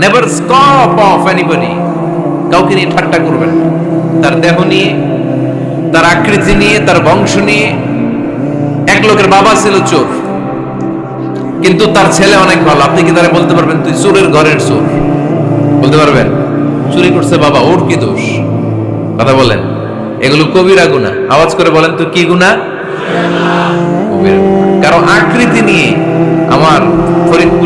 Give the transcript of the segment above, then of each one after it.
Never স্কপ of anybody কাউকে নিয়ে ঠাট্টা করবেন। তার দেহ নিয়ে, তার আকৃতি নিয়ে, তার বংশ নিয়ে এক লোকের বাবা ছিল চোর। কিন্তু তার ছেলে অনেক ভালো। আপনি কি তারা বলতে পারবেন? তুই চোরের ঘরের চোর। বলতে পারবেন? চুরি করছে বাবা, ওর কি দোষ? কথা বলেন। এগুলো কবিরা গুণা। আওয়াজ করে বলেন তো কি গুণা? কবিরা গুনাহ। কারও আকৃতি নিয়ে আমার ফরিদপুরের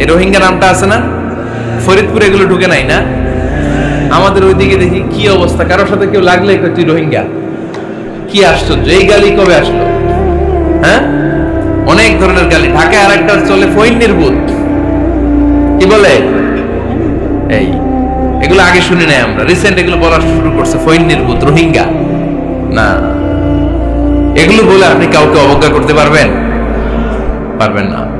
এই রোহিঙ্গা নামটা আছে না? ফরিদপুর এগুলো ঢুকে নাই না? আমাদের ওইদিকে দেখি কি অবস্থা? কারোর সাথে কেউ লাগলে তুই রোহিঙ্গা? কি আশ্চর্য, এই গালি কবে আসলো? হ্যাঁ? অনেক ধরনের গালি। ঢাকায় আর একটা চলে ফৈন নির্বুত কি বলে? এই, এগুলো আগে শুনি নাই আমরা। রিসেন্ট এগুলো বলা শুরু করছে ফৈন নির্বুত রোহিঙ্গা। না। এগুলো বলে আপনি কাউকে অবজ্ঞা করতে পারবেন? পারবেন না।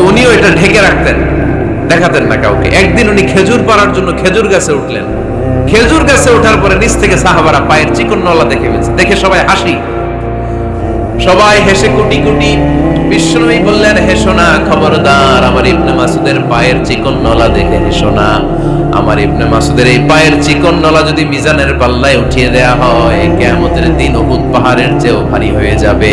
তো উনিও এটা ঢেকে রাখতেন, দেখাতেন না কাউকে। একদিন উনি খেজুর পাড়ার জন্য খেজুর গাছে উঠলেন। খেজুর গাছে ওঠার পরে নিচ থেকে সাহাবারা পায়ের চিকন নলা দেখে ফেলছে। দেখে সবাই হাসি। সবাই হেসে কুটি কুটি। বিষ্ণুই বললেন হেসো না খবরদার, আমার ইবনে মাসুদের পায়ের চিকন নলা দেখে হেসো না আমার ইবনে মাসুদের এই পায়ের চিকন নলা যদি মিজানের পাল্লায় উঠিয়ে দেয়া হয়, কেয়ামতের দিন উহুদ পাহাড়ের চেয়েও ভারী হয়ে যাবে।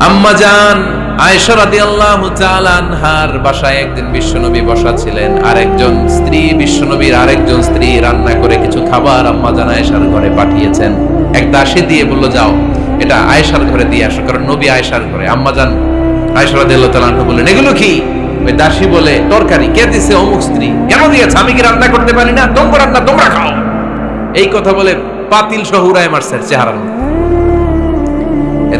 আম্মা বললেন, এগুলো কি? ওই দাসী বলে, তরকারি, কে দিছে অমুক স্ত্রী? কেন দিয়েছে? আমি কি রান্না করতে পারি না? তোমরা রান্না, তোমরা খাও। এই কথা বলে পাতিল সহ উড়ায় মারছে চেহারার মধ্যে।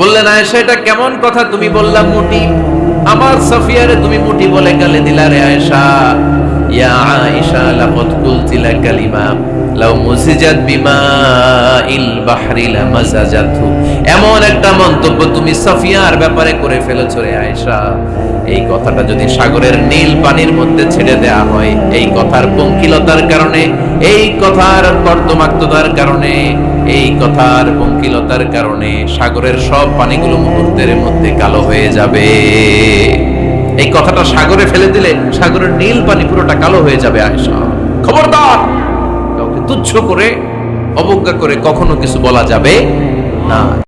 বললেন, আয়েশা, এটা কেমন কথা তুমি বললা মুটি? আমার সাফিয়ারে তুমি মুটি বলে গালে দিলা রে আয়েশা। ইয়া আয়েশা, লাকাদ কুলতি লা কালিমা লাউ মুসিজাত বিমা ইল বাহরি লামাজাজাতু এমন একটা মন্তব্য তুমি সাফিয়ার ব্যাপারে করে ফেলেছো রে আয়েশা। এই কথাটা যদি সাগরের নীল পানির মধ্যে ছেড়ে দেয়া হয়, এই কথার পঙ্কিলতার কারণে, এই কথার কর্দমাক্ততার কারণে এই কথার বঙ্কিলতার কারণে সাগরের সব পানিগুলো মুহূর্তের মধ্যে কালো হয়ে যাবে। এই কথাটা সাগরে ফেলে দিলে সাগরের নীল পানি পুরোটা কালো হয়ে যাবে আয়সা খবরদার! তুচ্ছ করে, অবজ্ঞা করে কখনো কিছু বলা যাবে না।